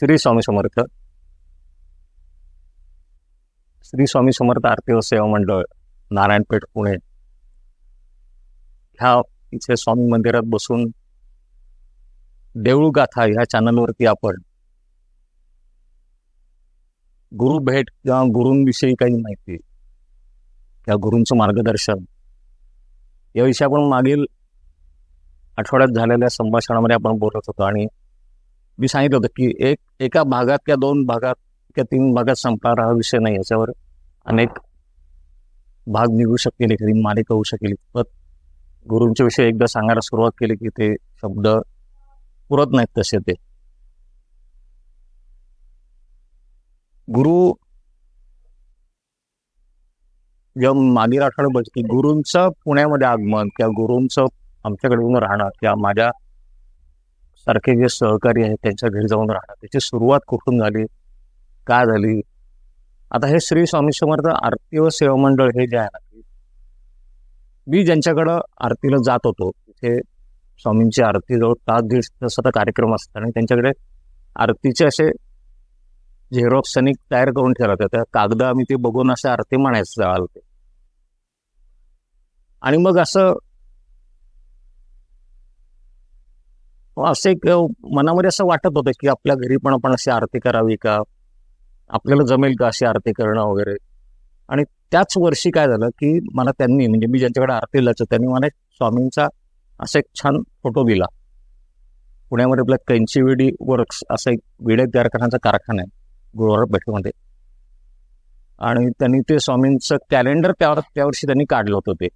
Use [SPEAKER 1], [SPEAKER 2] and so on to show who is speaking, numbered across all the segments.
[SPEAKER 1] श्री स्वामी समर्थ. श्री स्वामी समर्थ आरती व सेवा मंडळ नारायणपेठ पुणे. ह्या इथे स्वामी मंदिरात बसून देऊळ गाथा ह्या चॅनलवरती आपण गुरु भेट किंवा गुरूंविषयी काही माहिती या गुरूंचं मार्गदर्शन याविषयी आपण मागील आठवड्यात झालेल्या संभाषणामध्ये आपण बोलत होतो आणि मी सांगितलं होतं की एक एका भागात किंवा दोन भागात किंवा तीन भागात संपणारा हा विषय नाही याच्यावर अनेक भाग निघू शकतील एखादी मालिका होऊ शकेल. पण गुरूंच्या विषयी एकदा सांगायला सुरुवात केली की ते शब्द पुरत नाहीत तसे ते. गुरु जेव्हा मागील आठवड्यात बघ की गुरूंचं पुण्यामध्ये आगमन किंवा गुरूंचं आमच्याकडे येऊन राहणं किंवा माझ्या सारखे जे सहकारी आहेत त्यांच्या घरी जाऊन राहणं. त्याची सुरुवात कुठून झाली? काय झाली? आता हे श्री स्वामी समर्थ आरती व सेवा मंडळ हे जे आहे ना मी ज्यांच्याकडं आरतीला जात होतो तिथे स्वामींची आरती जवळ तास दीड तासाचा कार्यक्रम असतात आणि त्यांच्याकडे आरतीचे असे झेरॉक्स त्यांनी तयार करून ठेवला त्या कागद आम्ही ते बघून असे आरती म्हणायचं आलं ते. आणि मग असं हो, असं एक मनामध्ये असं वाटत होतं की आपल्या घरी पण आपण अशी आरती करावी का? आपल्याला जमेल का अशी आरती करणं वगैरे? आणि त्याच वर्षी काय झालं की मला त्यांनी म्हणजे मी ज्यांच्याकडे आरती लाच त्यांनी मला एक स्वामींचा असा एक छान फोटो दिला. पुण्यामध्ये आपल्या कैंचीविडी वर्क्स असा एक विडे तयार करण्याचा कारखाना आहे गुरुवार पेठेमध्ये आणि त्यांनी ते स्वामींचं कॅलेंडर त्या त्या वर्षी त्यांनी काढलं होतं ते.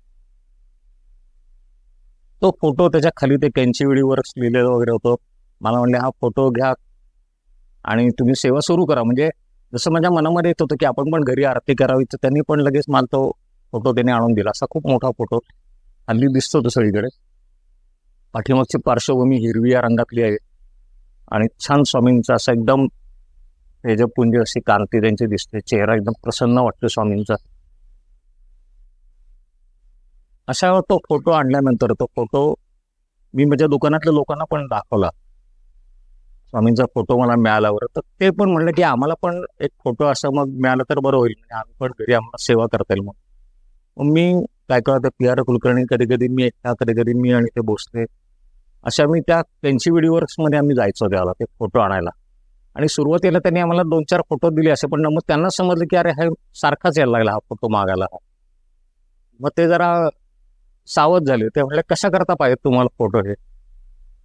[SPEAKER 1] तो फोटो त्याच्याखाली ते कॅन्ची विडी वर्क्स लिहिलेलं वगैरे होतं. मला म्हणले हा फोटो घ्या आणि तुम्ही सेवा सुरू करा. म्हणजे जसं माझ्या मनामध्ये येत होतं की आपण पण घरी आरती करावी तर त्यांनी पण लगेच मला तो फोटो त्याने आणून दिला. असा खूप मोठा फोटो हल्ली दिसतो तो सगळीकडे. पाठीमागची पार्श्वभूमी हिरवी या रंगातली आहे आणि छान स्वामींचा असा एकदम तेजपुंज अशी कांती त्यांची दिसते चेहरा एकदम प्रसन्न वाटतो स्वामींचा. अशा तो फोटो आणल्यानंतर तो फोटो मी माझ्या दुकानातल्या लोकांना पण दाखवला. स्वामींचा फोटो मला मिळाल्यावर. तर ते पण म्हणलं की आम्हाला पण एक फोटो असं मग मिळालं तर बरं होईल. म्हणजे आम्ही पण घरी आम्हाला सेवा करता येईल मग मी काय करतो पी आर कुलकर्णी कधी कधी मी एकटा कधी कधी मी आणि ते बोसले. अशा मी त्या त्यांची व्हिडिओवर्समध्ये आम्ही जायचो त्याला ते फोटो आणायला. आणि सुरुवातीला त्यांनी आम्हाला दोन चार फोटो दिले असे पण मग त्यांना समजलं की अरे हा सारखाच यायला लागला हा फोटो मागायला. मग ते जरा सावध झाले. ते म्हणले कशा करता पाहिजे तुम्हाला फोटो हे?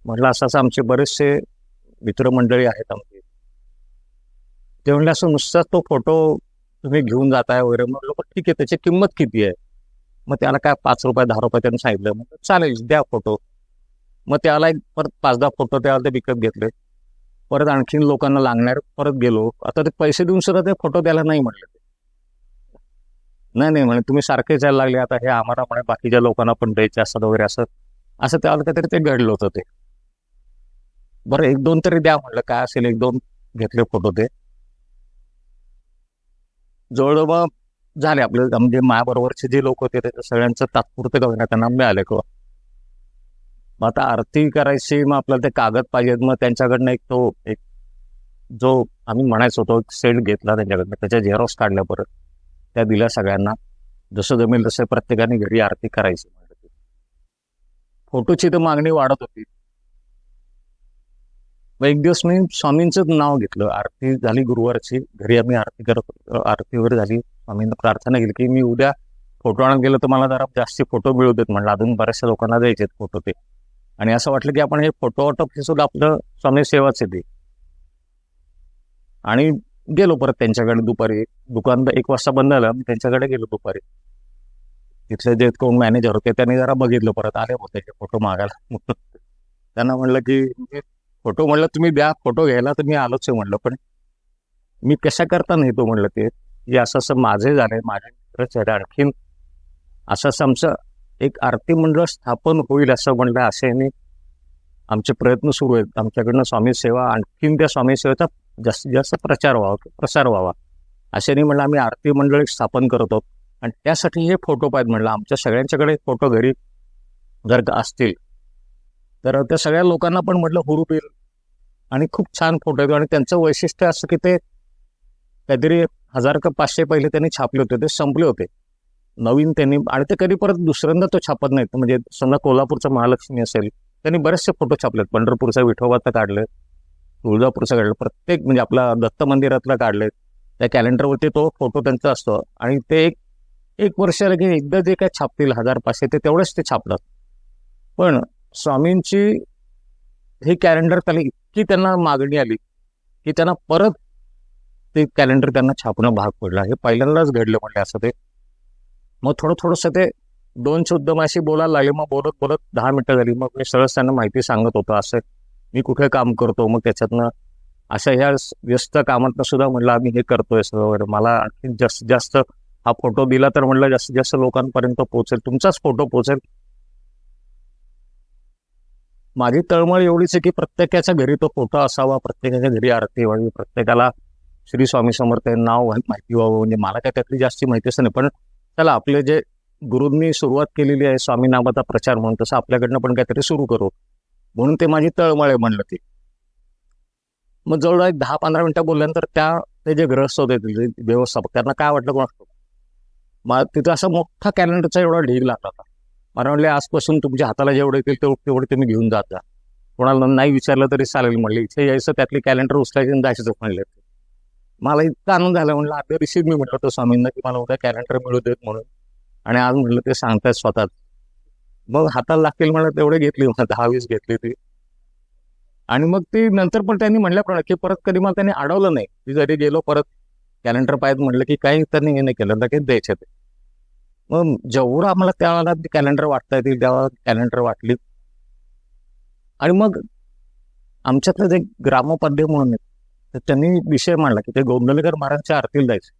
[SPEAKER 1] म्हटलं असं असं आमचे बरेचसे मित्रमंडळी आहेत आमचे. ते म्हणले असं नुसताच तो फोटो तुम्ही घेऊन जाताय वगैरे. म्हटलं पण ठीक आहे त्याची किंमत किती आहे? मग त्याला काय पाच रुपये दहा रुपये त्यांनी सांगितलं. मग चालेल द्या फोटो मग त्याला एक परत पाच दहा फोटो त्याला ते विकत घेतले. परत आणखीन लोकांना लागणार परत गेलो. आता ते पैसे देऊन सुद्धा ते फोटो द्यायला नाही म्हणले ते नाही नाही म्हणे तुम्ही सारखे जायला लागले आता हे आम्हाला म्हणे बाकीच्या लोकांना पण द्यायचे असतात वगैरे असं. असं त्याला काहीतरी ते घडलं होतं ते. बरं एक दोन तरी द्या म्हटलं काय असेल एक दोन घेतले फोटो ते. जवळजवळ झाले आपले म्हणजे माझ्याबरोबरचे जे लोक होते त्याच्या सगळ्यांचं तात्पुरतं का त्यांना मिळाले किंवा मग आता आरती करायची मग आपल्याला ते कागद पाहिजेत मग त्यांच्याकडनं एक तो एक जो आम्ही म्हणायचो तो एक सेट घेतला त्यांच्याकडनं त्याच्या झेरॉक्स काढल्या परत. त्या दिल्या सगळ्यांना. जसं जमेल तसं प्रत्येकाने घरी आरती करायची. फोटोची तर मागणी वाढत होती. मग एक दिवस मी स्वामींचंच नाव घेतलं. आरती झाली गुरुवारची. घरी आम्ही आरती करत होतो. आरती वगैरे झाली. स्वामींना प्रार्थना केली की मी उद्या फोटो आणत गेलो तर मला जरा जास्ती फोटो मिळू देत म्हणलं. अजून बऱ्याचशा लोकांना द्यायचे फोटो ते. आणि असं वाटलं की आपण हे फोटो ऑटोप हे सुद्धा आपलं स्वामी सेवाच येते आणि गेलो परत त्यांच्याकडे दुपारी. दुकान एक वाजता बंद झालं त्यांच्याकडे गेलो दुपारी. तिथले जे कोण मॅनेजर होते त्यांनी जरा बघितलं परत. आले होते फोटो मागायला. त्यांना म्हणलं की फोटो म्हणलं तुम्ही द्या. फोटो घ्यायला तर मी आलोच आहे म्हणलं. पण मी कशा करता नाही? तो म्हणलं ते जे असं असं माझे झाले माझे मित्रच आणखीन असं असं आमचं एक आरती मंडळ स्थापन होईल असं म्हणलं. असे आमचे प्रयत्न सुरू आहेत. आमच्याकडनं स्वामी सेवा आणखीन त्या स्वामी सेवेचा जास्तीत जास्त प्रचार व्हावा प्रसार व्हावा. अशाने म्हणलं आम्ही आरती मंडळ स्थापन करत आहोत. आणि त्यासाठी हे फोटो पाहिजे म्हणलं. आमच्या सगळ्यांच्याकडे फोटो घरी जर का असतील तर त्या सगळ्या लोकांना पण म्हटलं हुरूप येईल. आणि खूप छान फोटो येतो. आणि त्यांचं वैशिष्ट्य असं की ते काहीतरी हजार का पाचशे पहिले त्यांनी छापले होते. ते संपले होते. नवीन त्यांनी आणि ते कधी परत दुसऱ्यांदा तो छापत नाहीत. म्हणजे समजा कोल्हापूरचा महालक्ष्मी असेल त्यांनी बरेचसे फोटो छापलेत. पंढरपूरचा विठोबाचा काढले तुळजापूरचं काढलं. प्रत्येक म्हणजे आपला दत्त मंदिरातला काढले. त्या कॅलेंडरवरती तो फोटो त्यांचा असतो. आणि ते एक एक वर्ष लगे एकदा जे काय छापतील हजार पाचशे ते तेवढेच ते छापतात. पण स्वामींची हे कॅलेंडर त्याला इतकी त्यांना मागणी आली की त्यांना परत ते कॅलेंडर त्यांना छापणं भाग पडलं. हे पहिल्यांदाच घडलं म्हणले असं ते. मग थोडं थोडंसं ते दोन शब्द माझी बोलायला लागले. मग बोलत बोलत दहा मिनटं झाली. मग मी सरळ त्यांना माहिती सांगत होतो असं. मी कुठे काम करतो मग त्याच्यातनं अशा ह्या व्यस्त कामातनं सुद्धा म्हणलं आम्ही हे करतोय सगळं. वगैरे मला आणखी जास्तीत जास्त हा फोटो दिला तर म्हणलं जास्तीत जास्त लोकांपर्यंत पोहोचेल तुमचाच फोटो पोहोचेल. माझी तळमळ एवढीच आहे की प्रत्येकाच्या घरी तो फोटो असावा प्रत्येकाच्या घरी आरती व्हावी प्रत्येकाला श्री स्वामी समर्थ नाव माहिती व्हावं. म्हणजे मला काय त्यातली जास्ती माहिती असं नाही पण त्याला आपले जे गुरूंनी सुरुवात केलेली आहे स्वामी नामाचा प्रचार म्हणून तसं आपल्याकडनं पण काहीतरी सुरू करू. म्हणून ते माझी तळमळ आहे म्हणलं ते. मग जवळ एक दहा पंधरा मिनिटं बोलल्यानंतर त्या ते जे ग्रस्त होते व्यवस्थापक त्यांना काय वाटलं कोण मग तिथं असा मोठा कॅलेंडरचा एवढा ढीग लागला होता. मला म्हणले आजपासून तुमच्या हाताला जेवढे येतील तेवढं तेवढे तुम्ही घेऊन जात जा. कोणाला नाही विचारलं तरी चालेल म्हणले. इथे यायचं त्यातली कॅलेंडर उचलायचे आणि जायचं म्हणले. मला इतका आनंद झाला म्हणलं आदल्या दिवशी मी म्हटलं होतं स्वामींना की मला उद्या कॅलेंडर मिळू देत म्हणून. आणि आज म्हटलं ते सांगतायत स्वतःच. मग हाताला लागतील म्हणा तेवढे घेतली मला दहा वीस घेतली ती आणि मग ती नंतर पण त्यांनी म्हणल्याप्रमाणे की परत कधी मला त्यांनी अडवलं नाही. मी जरी गेलो परत कॅलेंडर पाहिजे म्हटलं की काही त्यांनी हे नाही केलं लगेच द्यायचे ते. मग जेवढं आम्हाला त्यावेळेला कॅलेंडर वाटता येतील तेव्हा कॅलेंडर वाटली. आणि मग आमच्यातलं जे ग्रामोपाध्याय म्हणून तर त्यांनी विषय मांडला की ते गोंदलेकर महाराजांच्या आरतीला जायचे.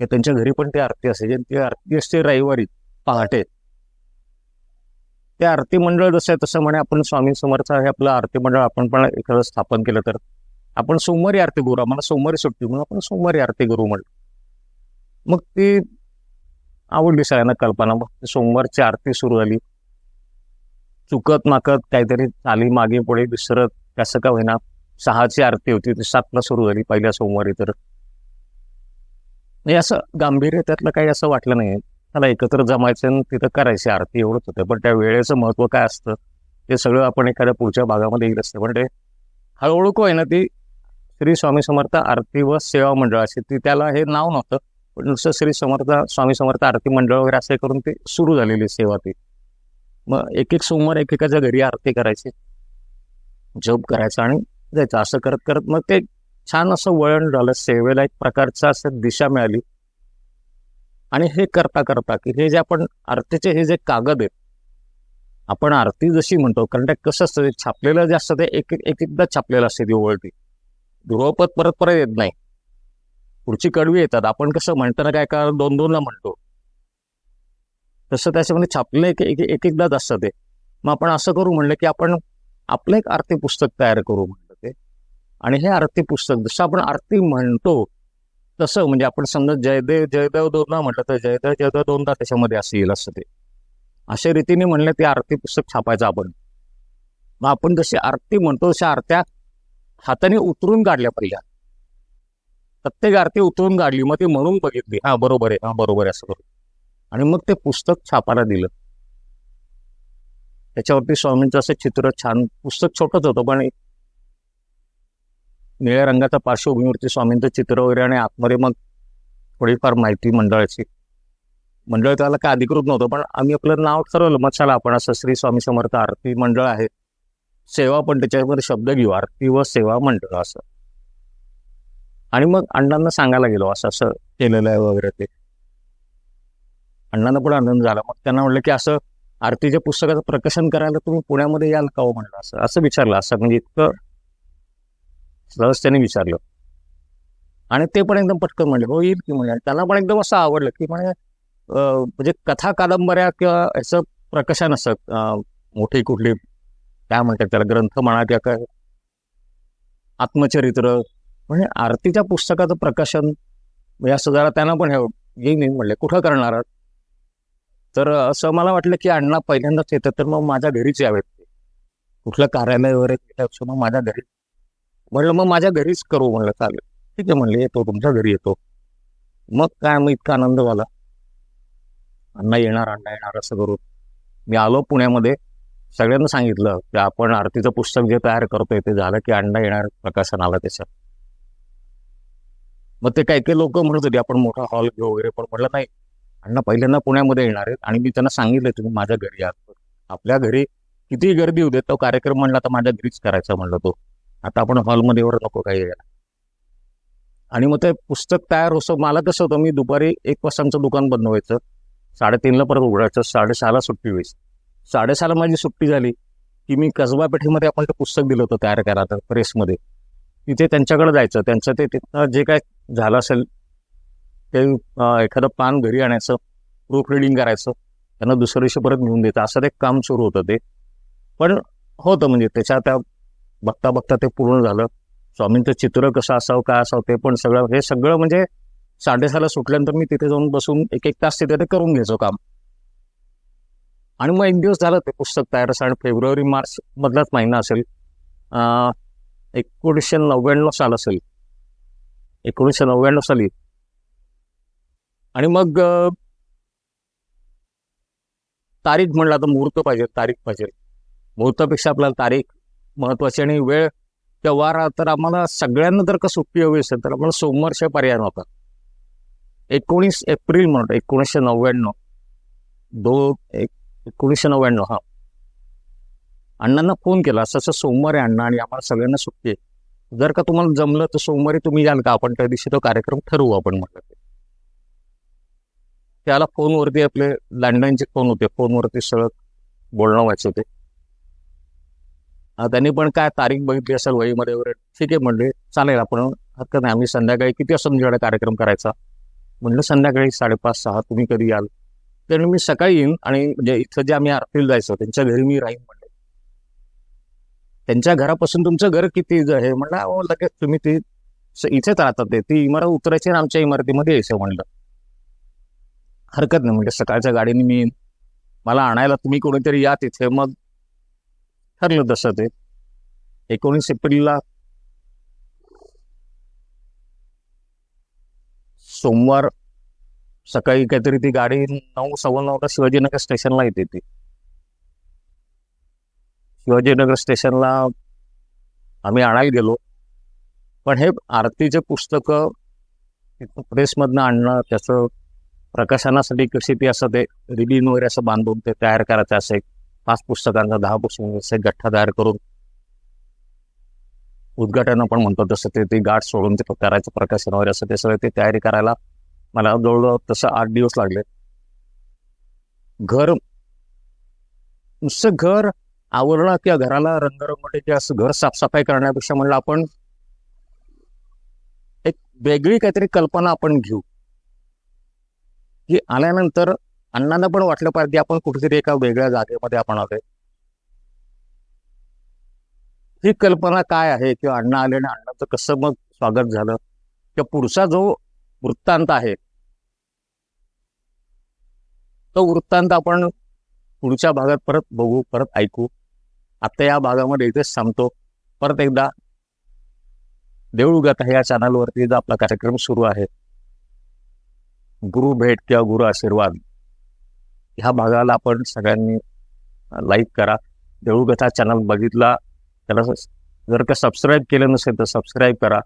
[SPEAKER 1] त्यांच्या घरी पण ती आरती असायची. ती आरती असते रविवारी पहाटे. ते आरती मंडळ जसं आहे तसं म्हणे आपण स्वामी समर्थ हे आपलं आरती मंडळ आपण पण एखादं स्थापन केलं तर. आपण सोमवारी आरती करू आम्हाला सोमवारी सुट्टी म्हणून आपण सोमवारी आरती करू म्हणलं मग ती आवडली सगळ्यांना कल्पना मग सोमवारची आरती सुरू झाली. चुकत माकत काहीतरी चाली मागे पुढे विसरत कसं का होईना सहाची आरती होती ती सातला सुरू झाली पहिल्या सोमवारी तर. म्हणजे असं गांभीर्य त्यातलं काही असं वाटलं नाही त्याला एकत्र जमायचं आणि तिथं करायची आरती एवढंच होतं. पण त्या वेळेचं महत्त्व काय असतं ते सगळं आपण एखाद्या पुढच्या भागामध्ये येईल असतं. पण ते हळूहळू आहे ना ती श्री स्वामी समर्थ आरती व सेवा मंडळ असे ती त्याला हे नाव नव्हतं पण नुसतं श्री समर्थ स्वामी समर्थ आरती मंडळ वगैरे असं करून ते सुरू झालेली सेवा ती. मग एक एक सोमवार एकेकाच्या घरी आरती करायची जप करायचा आणि जायचं. असं करत करत मग ते छान असं वळण झालं सेवेला एक प्रकारचं असं दिशा मिळाली. आणि हे करता करता की हे जे आपण आरतीचे हे जे कागद आहेत आपण आरती जशी म्हणतो कारण ते कसं असतं छापलेलं जे असतं ते एक एक एकदा छापलेलं असते दिवळती ध्रुवपद परत परत येत नाही. पुढची कडवी येतात. आपण कसं म्हणताना काय का दोन दोनला म्हणतो. तसं त्याच्यामध्ये छापलेलं एक एक एकदाच असतं ते. मग आपण असं करू म्हणलं की आपण आपलं एक आरती पुस्तक तयार करू म्हणलं ते. आणि हे आरती पुस्तक जसं आपण आरती म्हणतो तसं म्हणजे आपण समजा जयदेव जयदेव दोनदा म्हटलं तर जयदेव जयदेव दोनदा त्याच्यामध्ये असं येईल असं ते. अशा रीतीने म्हणलं ते आरती पुस्तक छापायचं आपण. मग आपण जशी आरती म्हणतो तशा आरत्या हाताने उतरून काढल्या पहिल्या. प्रत्येक आरती उतरून काढली मग ती म्हणून बघितली हा बरोबर आहे हा बरोबर आहे असं करू आणि मग ते पुस्तक छापायला दिलं. त्याच्यावरती स्वामींचं असं चित्र छान पुस्तक छोटंच होतं पण निळ्या रंगाच्या पार्श्वभूमीवरती स्वामींचं चित्र वगैरे आणि आतमध्ये मग थोडीफार माहिती मंडळाची. मंडळ त्याला काय अधिकृत नव्हतं पण आम्ही आपलं नाव ठरवलं मग चला आपण असं श्री स्वामी समर्थ आरती मंडळ आहे. सेवा पण त्याच्यामध्ये शब्द घेऊ आरती व सेवा मंडळ असं. आणि मग अण्णांना सांगायला गेलो असं असं केलेलं आहे वगैरे ते. अण्णांना पण आनंद झाला. मग त्यांना म्हणलं की असं आरतीच्या पुस्तकाचं प्रकाशन करायला तुम्ही पुण्यामध्ये याल का हो म्हणलं असं असं विचारलं. असं म्हणजे इतकं सहज विचारलं. आणि ते पण एकदम पटकन म्हणले हो येईल की? म्हणजे त्यांना पण एकदम असं आवडलं की म्हणजे म्हणजे कथा कादंबऱ्या किंवा ह्याचं प्रकाशन असं मोठी कुठली काय म्हणतात त्याला ग्रंथ म्हणा किंवा काय. आत्मचरित्र. म्हणजे आरतीच्या पुस्तकाचं प्रकाशन म्हणजे असं जरा त्यांना पण हे येईन नाही म्हणले. कुठं करणार? तर असं मला वाटलं की अण्णा पहिल्यांदाच येतात तर मग माझ्या घरीच यावेत. कुठलं कार्यालय वगैरे मग माझ्या घरी म्हणलं मग माझ्या घरीच करू म्हणलं चालेल. ठीक आहे म्हणले येतो तुमच्या घरी येतो. मग काय मग इतका आनंद झाला. अण्णा येणार अण्णा येणार असं करून. मी आलो पुण्यामध्ये. सगळ्यांना सांगितलं की आपण आरतीचं पुस्तक जे तयार करतोय ते झालं की अण्णा येणार प्रकाशन आला त्याच्यात. मग ते काही काही लोक म्हणत होते आपण मोठा हॉल घेऊ वगैरे पण म्हटलं नाही. अण्णा पहिल्यांदा पुण्यामध्ये येणार आहेत आणि मी त्यांना सांगितलं तुम्ही माझ्या घरी आहात आपल्या घरी कितीही गर्दी होते तो कार्यक्रम म्हणला तर माझ्या घरीच करायचा म्हणलं तो. आता आपण हॉलमध्ये वर नको काही आणि मग ते पुस्तक तयार होतं. मला कसं होतं मी दुपारी एक वाजताचं दुकान बंद व्हायचं. साडेतीनला परत उघडायचं. साडेसहाला सुट्टी व्हायची. साडेसहाला माझी सुट्टी झाली की मी कसबा पेठेमध्ये आपण ते पुस्तक दिलं होतं तयार करायला प्रेसमध्ये. तिथे त्यांच्याकडे जायचं. त्यांचं ते तिथं जे काय झालं असेल ते एखादं पान घरी आणायचं प्रूफ रिडिंग करायचं त्यांना दुसऱ्या दिवशी परत घेऊन द्यायचं. असं ते काम सुरू होतं ते. पण होतं म्हणजे त्याच्या त्या बघता बघता ते पूर्ण झालं. स्वामींचं चित्र कसं असावं काय असावं ते पण सगळं हे सगळं म्हणजे साडेसहाला सुटल्यानंतर मी तिथे जाऊन बसून एक एक तास तिथे ते करून घ्यायचो काम. आणि मग एक दिवस झालं ते पुस्तक तयार असं आणि फेब्रुवारी मार्च मधलाच महिना असेल एकोणीसशे नव्याण्णव साल असेल. एकोणीसशे नव्याण्णव साली. आणि मग तारीख म्हणलं तर मुहूर्त पाहिजे तारीख पाहिजे. मुहूर्तापेक्षा आपल्याला तारीख महत्वाची आणि वेळ त्या वारा तर आम्हाला सगळ्यांना जर का सुट्टी हवी असेल तर आम्हाला सोमवारशिवाय पर्याय नव्हता. एकोणीस एप्रिल म्हणतो एकोणीसशे नव्याण्णव. दो एक एकोणीसशे नव्याण्णव हा. अण्णांना फोन केला असं असं सोमवारी अण्णा आणि आम्हाला सगळ्यांना सुट्टी आहे. जर का तुम्हाला जमलं तर सोमवारी तुम्ही याल का? आपण त्या दिवशी तो कार्यक्रम ठरवू आपण म्हटलं त्याला फोनवरती आपले लँडलाईनचे फोन होते फोनवरती सगळं बोलणं व्हायचं होते त्यांनी पण काय तारीख बघितली असेल वहीमध्ये वगैरे ठीक आहे म्हणले चालेल आपण हरकत नाही आम्ही संध्याकाळी किती असं तुमच्याकडे कार्यक्रम करायचा? म्हणलं संध्याकाळी साडेपाच सहा तुम्ही कधी याल? तर मी सकाळी येईन आणि म्हणजे इथं जे आम्ही आरतीला जायचो त्यांच्या घरी मी राहीन म्हणले. त्यांच्या घरापासून तुमचं घर किती आहे म्हणलं अहो लगेच तुम्ही ती इथेच राहतात ते ती इमारत उतरायची आणि आमच्या इमारतीमध्ये यायचं म्हणलं. हरकत नाही म्हणजे सकाळच्या गाडीने मी येईन. मला आणायला तुम्ही कोणीतरी या तिथे मग ठरलं तसं ते. एकोणीस एप्रिलला सोमवार सकाळी काहीतरी ती गाडी नऊ सव्वा नऊला शिवाजीनगर स्टेशनला येते ती. शिवाजीनगर स्टेशनला आम्ही आणायला गेलो. पण हे आरतीचे पुस्तकं प्रेसमधनं आणणं त्याचं प्रकाशनासाठी कशी ती असं ते रिलीन वगैरे असं बांधून ते तयार करायचं असं एक पाच पुस्तकांचा दहा पुस्तकांचा गठ्ठा तयार करून उद्घाटन आपण म्हणतो तसं ते ती गाठ सोडून ते करायचं प्रकाशन वगैरे असं ते सगळं ते तयारी करायला मला जवळजवळ तसं आठ दिवस लागले. घर नुसतं घर आवरणं किंवा घराला रंगरंगोटी किंवा असं घर साफसफाई करण्यापेक्षा म्हणलं आपण एक वेगळी काहीतरी कल्पना आपण घेऊ. की आल्यानंतर अण्णांना पण वाटलं पाहिजे आपण कुठेतरी एका वेगळ्या जागेमध्ये आपण आलोय. ही कल्पना काय आहे? किंवा अण्णा आले आणि अण्णाचं कसं मग स्वागत झालं? किंवा पुढचा जो वृत्तांत आहे तो वृत्तांत आपण पुढच्या भागात परत बघू परत ऐकू. आता या भागामध्ये इथेच थांबतो. परत एकदा देऊळगाथा या चॅनलवरती जो आपला कार्यक्रम सुरू आहे. गुरु भेट किंवा गुरु आशीर्वाद. ह्या भागाला आपण सगळ्यांनी लाईक करा. देऊळकथा चॅनल बघितला त्याला जर का सबस्क्राईब केलं नसेल तर सबस्क्राईब करा.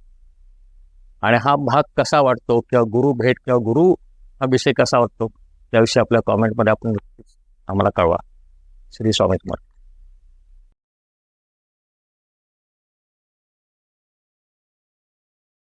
[SPEAKER 1] आणि हा भाग कसा वाटतो? किंवा गुरु भेट किंवा गुरु हा विषय कसा वाटतो? त्याविषयी आपल्या कॉमेंटमध्ये आपण आम्हाला कळवा. श्री स्वामी कुमार